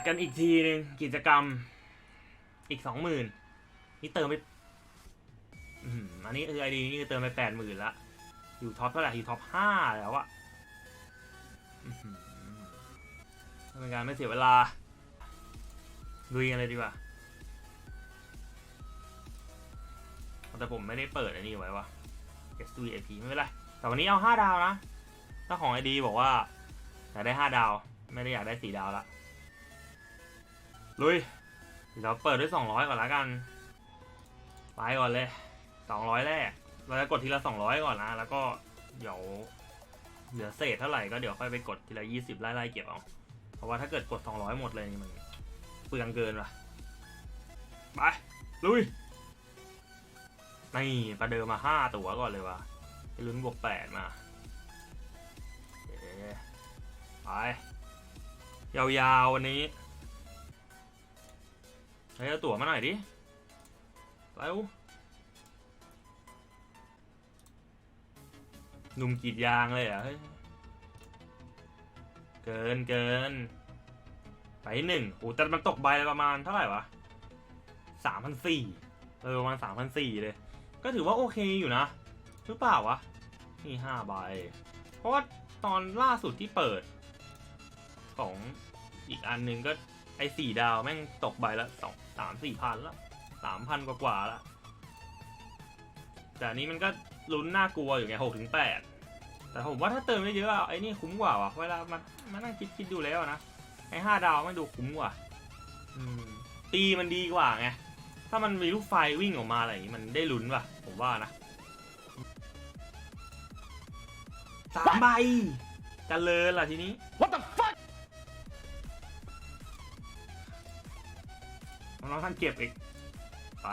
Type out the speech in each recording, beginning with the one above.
ดกันอีกทีหนึ่งกิจกรรม อีกสองหมื่นนี่เติมไปอันนี้คือไอดีนี่เติมไปแปดหมื่นละอยู่ท็อปเท่าไหร่อยู่ท็อปห้าแล้วอะทำเป็นการไม่เสียเวลาลุยกันเลยดีกว่าแต่ผมไม่ได้เปิดอันนี้ไว้วะ S V I P ไม่เป็นไร แต่วันนี้เอาห้าดาวนะถ้าของไอดีบอกว่าอยากได้ห้าดาว ไม่ได้อยากได้สี่ดาวละ ลุย เดี๋ยวเปิดด้วยสองร้อยก่อนละกัน ไปก่อนเลยสองร้อยแรก เราจะกดทีละสองร้อยก่อนนะ แล้วก็เดี๋ยวเหลือเศษเท่าไหร่ก็เดี๋ยวค่อยไปกดทีละยี่สิบไล่ๆเก็บเอา เพราะว่าถ้าเกิดกดสองร้อยหมดเลยนี่มันเปลืองเกินว่ะ ไป ลุย นี่ประเดิมมาห้าตัวก่อนเลยว่ะไปลุ้นบวกแปดมาไป ยาวๆวันนี้ ฮ้ยเอาตั๋วมาหน่อยดิเร็วหนุ่มกรีดยางเลยอะเฮ้ยเกินเกินไปหนึ่งโอ้แต่มันตกใบประมาณเท่าไหร่วะสามพันสี่เออประมาณสามพันสี่เลย ก็ถือว่าโอเคอยู่นะหรือเปล่าวะ นี่ห้าใบ เพราะว่าตอนล่าสุดที่เปิด ของอีกอันหนึ่งก็ ไอ้สี่ดาวแม่งตกใบละสองสามสี่พันละสามพันกว่าๆละ แต่อันนี้มันก็ลุ้นน่ากลัวอยู่ไงหกถึงแปดแต่ผมว่าถ้าเติมได้เยอะอะไอ้นี่คุ้มกว่าว่ะเวลามันมันนั่งคิดคิดดูแล้วนะไอ้ห้าดาวไม่ดูคุ้มกว่าอืมตีมันดีกว่าไงถ้ามันมีลูกไฟวิ่งออกมาอะไรอย่างนี้มันได้ลุ้นป่ะ ผมว่านะสามใบจะเลินล่ะทีนี้ What the น้องท่านเก็บอีก ไป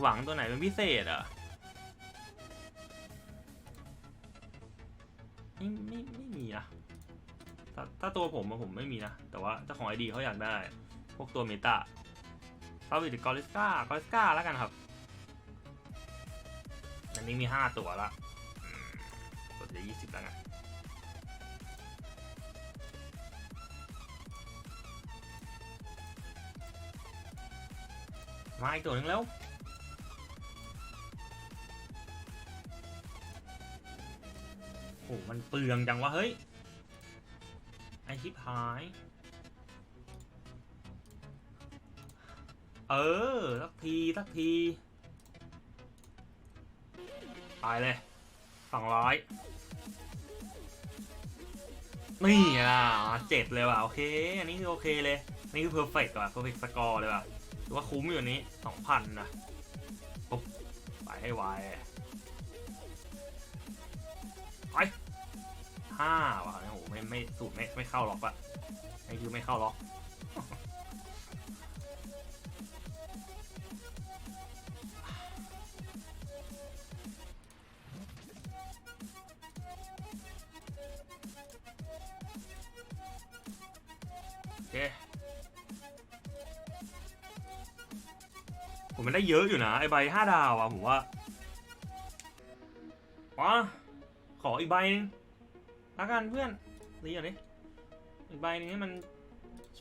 หวังตัวไหนเป็นพิเศษอะไม่ไม่ไม่มีนะถ้าถ้าตัวผมอะผมไม่มีนะ แต่ว่าเจ้าของไอดีเขาอยากได้ พวกตัวเมตาซาวิตกอริสกากอริสกาแล้วกันครับ อันนี้มีห้าตัวละอืมกดจะยี่สิบแล้วกัน มาอีกตัวหนึ่งแล้ว โอ้มันเปลืองจังวะ เฮ้ย ไอชิบหาย เออ สักทีสักทีไปเลยสองร้อยนี่อะเจ็ดเลยว่ะ โอเค อันนี้คือโอเคเลย นี่คือเพอร์เฟกต์ว่ะเพอร์เฟกต์สกอร์เลยว่ะ ถือว่าคุ้มอยู่นี้สองพันนะปุ๊บไปให้ไวไปห้าว่ะโอ้โหไม่ไม่สูตรไม่ไม่เข้าล็อกอะนี่คือไม่เข้าล็อก ผมมันได้เยอะอยู่นะ ไอใบห้าดาวอะผมว่าว้าขออีกใบนึงละกันเพื่อนรีก่อนดิอีกใบนึงให้มัน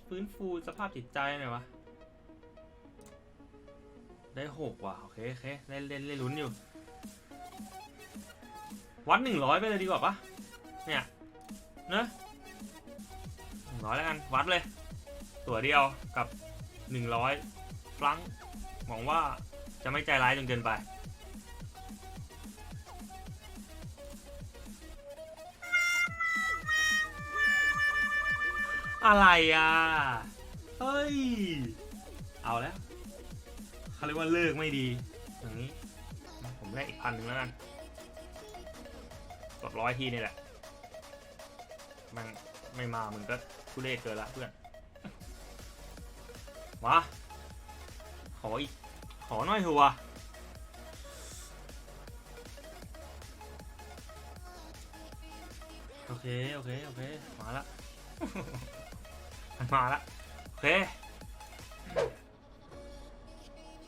ฟื้นฟูสภาพจิตใจหน่อยวะ ได้หกว่ะ โอเคโอเคเล่นเล่นเล่นลุ้นอยู่ วัดหนึ่งร้อยไปเลยดีกว่าปะเนี่ยเนอะหนึ่งร้อยแล้วกัน วัดเลย ตัวเดียวกับหนึ่งร้อยฟลัง หวังว่าจะไม่ใจร้ายจนเกินไป อะไรอะ เฮ้ย เอาแล้วเขาเรียกว่าเลิกไม่ดี อย่างนี้ ผมได้อีกพันหนึ่งแล้วกันกดร้อยทีนี่แหละมันไม่มามึงก็ทุเรศเกินละเพื่อน มา ขออีก ขอหน่อยเถอะวะโอเค โอเค โอเค มาละ มันมาละ โอเค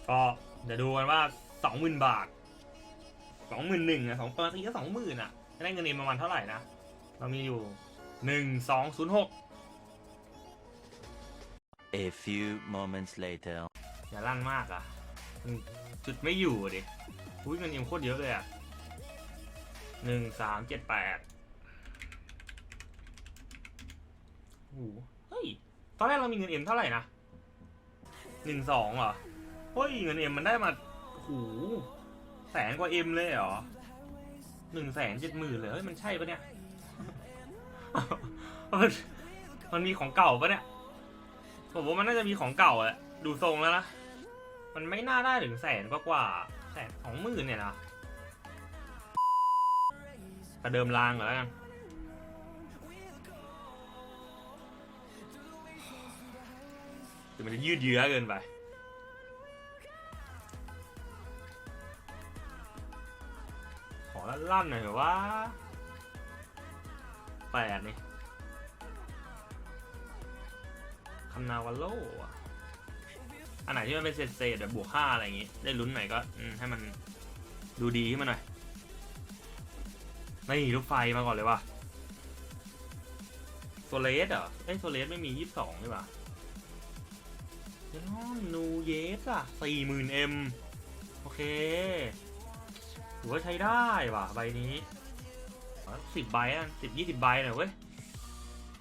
ก็เดี๋ยวดูกันว่าสองหมื่นบาทสองหมื่นหนึ่งอะสองเปอร์ซีก็สองหมื่นอะจะได้เงินเอ็มประมาณเท่าไหร่นะ เรามีอยู่หนึ่งสองศูนย์หก A few moments later. อย่าลั่นมากอะมันจุดไม่อยู่ดิอุ้ยเงินเอ็มโคตรเยอะเลยอะหนึ่งสามเจ็ดแปดโอ้เฮ้ย ตอนแรกเรามีเงินเอ็มเท่าไหร่นะหนึ่งสองเหรอ เฮ้ย เงินเอ็มมันได้มาโอ้โหแสนกว่าเอ็มเลยเหรอหนึ่งแสนเจ็ดหมื่นเลย เฮ้ย มันใช่ปะเนี่ย มันมันมีของเก่าปะเนี่ย ผมว่ามันน่าจะมีของเก่าแหละ ดูทรงแล้วนะ มันไม่น่าได้ถึงแสนกว่ากว่าแสนสองหมื่นเนี่ยนะประเดิมรางก่อแล้วกันเดี๋ยวมันจะยืดเยื้อเกินไปขอลั่นๆหน่อยเถอะว่าแปดนี่คำนาวาโล อันไหนที่มันเป็นเศษๆแบบบวกห้าอะไรอย่างงี้ ได้ลุ้นหน่อยก็ให้มันดูดีขึ้นมาหน่อยนี่ลูกไฟมาก่อนเลยว่ะโซเลสเหรอเอ้ยโซเลสไม่มียี่สิบสองใช่ปะเดลอนนูเยสอะสี่หมื่นเอ็มโอเคถือว่าใช้ได้ว่ะใบนี้สิบใบอะสิบยี่สิบใบหน่อยเว้ย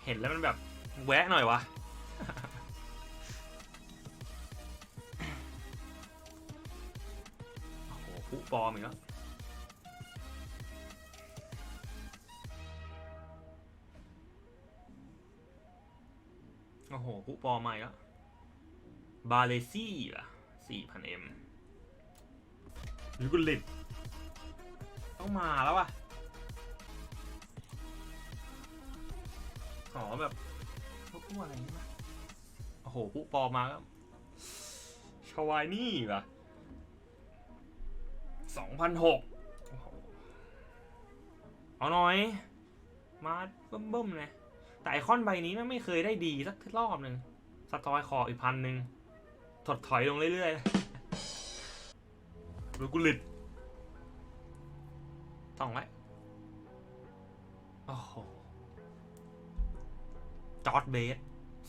เห็นแล้วมันแบบแวะหน่อยวะ ผู้ปลอมอีกแล้วโอ้โหผู้ปลอมมาอีกแล้วบาเลซี่ล่ะสี่พันเอ็มลิกุลิตต้องมาแล้วว่ะขอแบบพวกพวกอะไรนี่มาโอ้โหผู้ปลอมมาก็ชวายนี่ป่ะ สองพันหกเอาหน่อย มาเบิ่มๆเลยแต่ไอคอนใบนี้มันไม่เคยได้ดีสักรอบหนึ่งสตอยคออีกพันหนึ่งถดถอยลงเรื่อยๆรูกุลิตต้องไว้โอ้โห จอร์ดเบส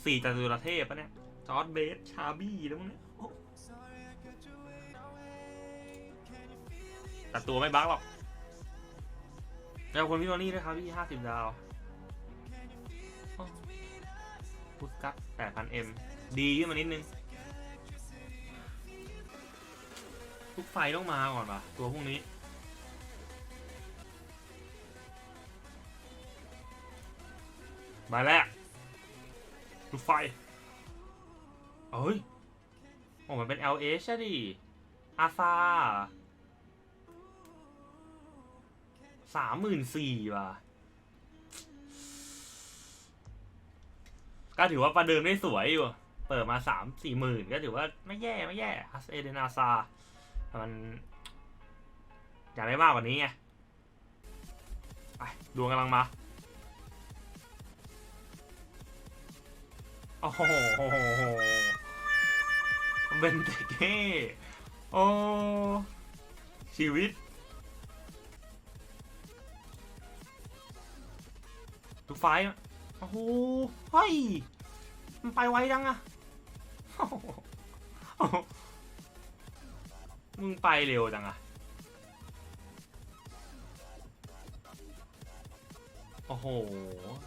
สี่จตุรเทพปะเนี่ย จอร์ดเบส ชาบี้แล้วมั้งเนี่ย แต่ตัวไม่บั๊กหรอกแล้วคนพี่โทนี่ด้วยครับพี่ห้าสิบดาวพุทกัสแปดพันเอ็มดีขึ้นมานิดนึง ทุกไฟต้องมาก่อนป่ะ ตัวพวกนี้ มาแล้วดูไฟเอ้ย โอ้มันเป็น LH อะดิอาซา สามหมื่นสี่ว่ะก็ถือว่าประเดิมได้สวยอยู่ เปิดมาสามสี่หมื่นก็ถือว่าไม่แย่ไม่แย่อาเอเดนอาซามันอยากได้มากกว่านี้ไงไปดวงกำลังมา โอ้โหเบนเตเก้โอ้ชีวิต ไฟล์อะโอ้โหเฮ้ย มันไปไวจังอะมึงไปเร็วจังอะโอ้โห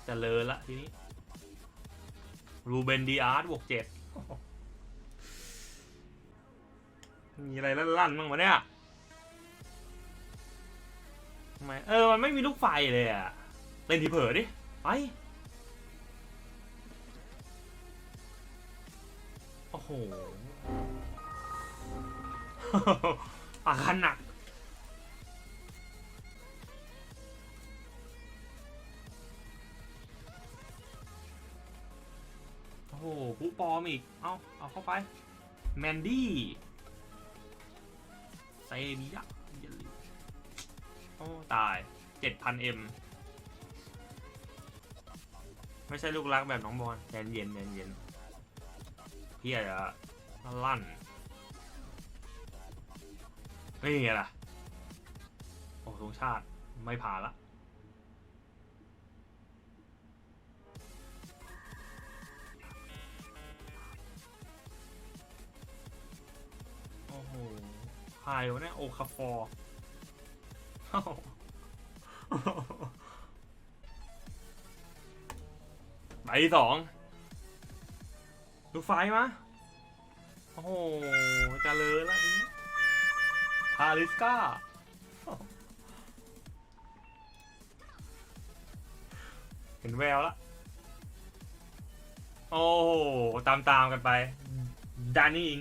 จะเลยละทีนี้ รูเบนดีอาร์ตบวกเจ็ดมีอะไรลั่นๆบ้างวะเนี่ยทำไมเออ มันไม่มีลูกไฟเลยอะเล่นทีเผลอดิ ไปโอ้โหอาการหนักโอ้โหผู้ปลอมอีก เอาเอาเข้าไป แมนดี้เซบียะอย่าลืมโอ้ ตาย 7,000M ไม่ใช่ลูกรักแบบน้องบอลแดนเย็นแดนเย็นเฮียจะลั่นไม่มีอะไรโอ้สงชาติไม่ผ่านละโอ้โหพายวะเนี่ยโอคาฟอร์ เอ้าใบที่สองดูไฟมะโอ้โหจะเลยละทีนี้พาริสกาเห็นแววละ โอ้โห ตามตามๆกันไป ดานี่อิง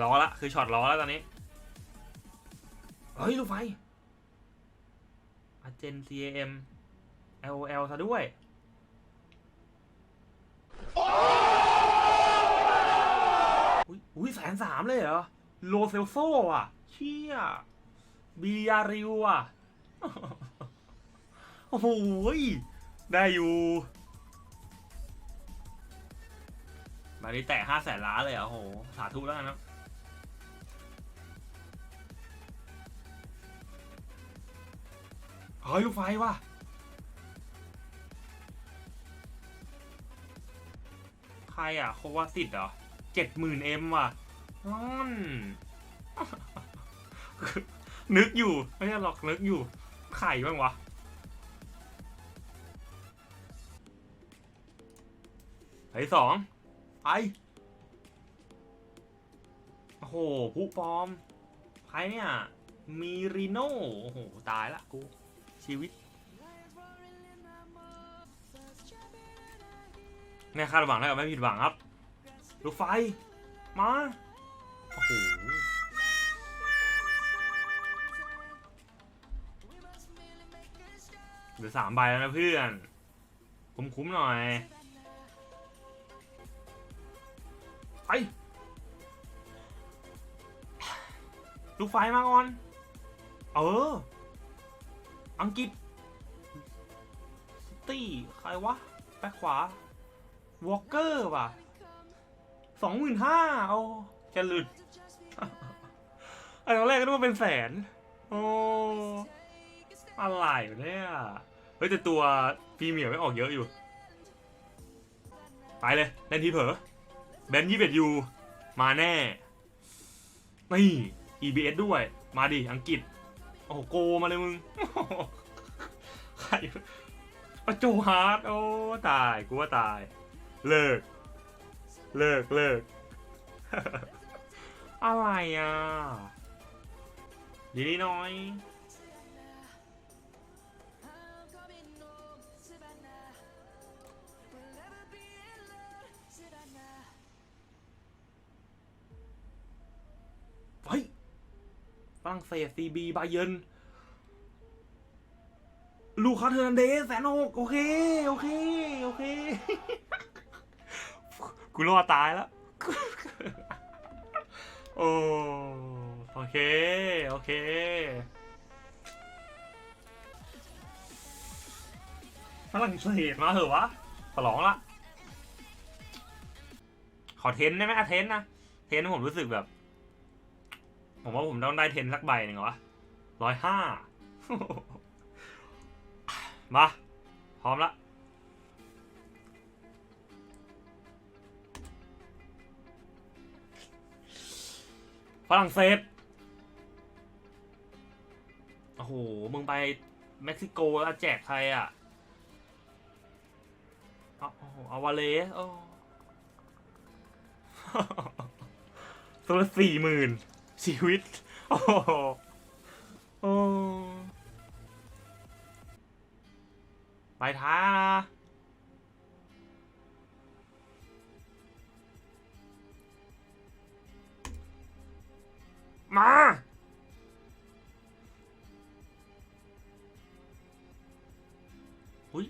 ล้อละ คือช็อตล้อแล้วตอนนี้ เฮ้ย ลูกไฟอาเจน CAM LOL ซะด้วย อุ้ยอุ้ยแสนสามเลยเหรอ โลเซลโซอะ เชี่ยบิยาริวอะ โอ้โหยได้อยู่มานี้แตะห้าแสนล้านเลยเหรอะโห สาธุแล้วกันนะ เฮ้ยลูกไฟว่ะใครอะโควาสิตเหรอเจ็ดหมื่นเอ็มว่ะนั่นนึกอยู่ ไม่ใช่หรอกนึกอยู่ ไข่บ้างวะไอ้สองไอโอ้โหผู้ปลอมใครเนี่ย มีรีโน่โอ้โห ตายละกู ชีวิตไม่คาดหวังแล้วกับไม่ผิดหวังครับลูกไฟ มา โอ้โห เหลือสามใบแล้วนะเพื่อน คุ้มๆหน่อย ไป ลูกไฟมาก่อน เออ อังกฤษซิตี้ ใครวะ แบ็คขวา วอลเกอร์ว่ะสองหมื่นห้าโอ้จะหลุดไอ้ตอนแรกก็นึกว่าเป็นแสน โอ้อะไรวะเนี่ย เฮ้ย แต่ตัวพรีเมียร์ไม่ออกเยอะอยู่ ไปเลยเล่นทีเผลอแบนยี่สิบยูมาแน่ นี่ EBS ด้วย มาดิ อังกฤษ โอ้โหโกมาเลยมึงใครประจูฮาร์ดโอ้ตายกูว่าตาย เลิก เลิกเลิกอะไรอะดีหน่อย รั่งเศสซีบีบาเยินลูคัสเฮอร์นันเดสแสนหกโอเค โอเค โอเค กูรอดตายแล้ว โอ้โอเค โอเค ฝรั่งเศสมาเหอะวะขอร้องละ ขอเทนได้ไหมอะเทนนะ เทนผมรู้สึกแบบ ผมว่าผมต้องได้เทนสักใบหนึ่งหรอวะร้อยห้ามา พร้อมละฝรั่งเศส โอ้โห มึงไปเม็กซิโกแล้วแจกใครอะ เอาโอ้โหอาวาเลสโอ้ตัวละสี่หมื่น ชีวิต โอ้โหโอ้ไปท้านะมา อุ้ย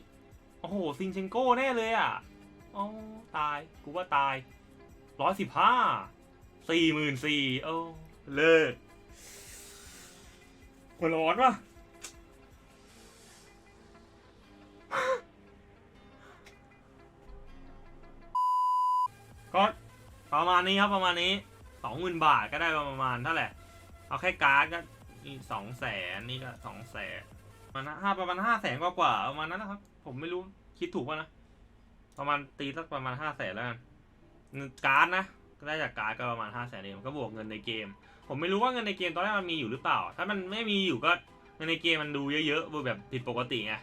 โอ้โห ซิงเชนโก้แน่เลยอะโอ้ตาย กูว่าตาย ร้อยสิบห้า สี่หมื่นสี่ โอ้ เลิกหัวร้อนวะก็ประมาณนี้ครับประมาณนี้สองหมื่นบาทก็ได้ประมาณเท่าไหร่เอาแค่การ์ดก็สองแสนนี่ก็สองแสนประมาณห้าประมาณห้าแสนกว่าๆประมาณนั้นนะครับ ผมไม่รู้คิดถูกป่ะนะ ประมาณตีสักประมาณห้าแสนแล้วกันการ์ดนะก็ได้จากการ์ดก็ประมาณห้าแสนเองก็บวกเงินในเกม ผมไม่รู้ว่าเงินในเกมตอนแรกมันมีอยู่หรือเปล่า ถ้ามันไม่มีอยู่ก็เงินในเกมมันดูเยอะๆแบบผิดปกติไง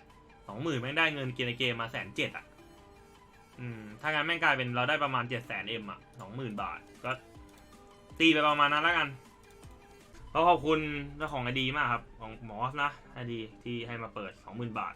สองหมื่นแม่งได้เงินเกมในเกมมาแสนเจ็ดอะ อืม ถ้างั้นแม่งกลายเป็นเราได้ประมาณเจ็ดแสนเอ็มอะสองหมื่นบาท ก็ตีไปประมาณนั้นแล้วกันก็ขอบคุณเจ้าของไอดีมากครับ ของหมอสนะไอดีที่ให้มาเปิดสองหมื่นบาท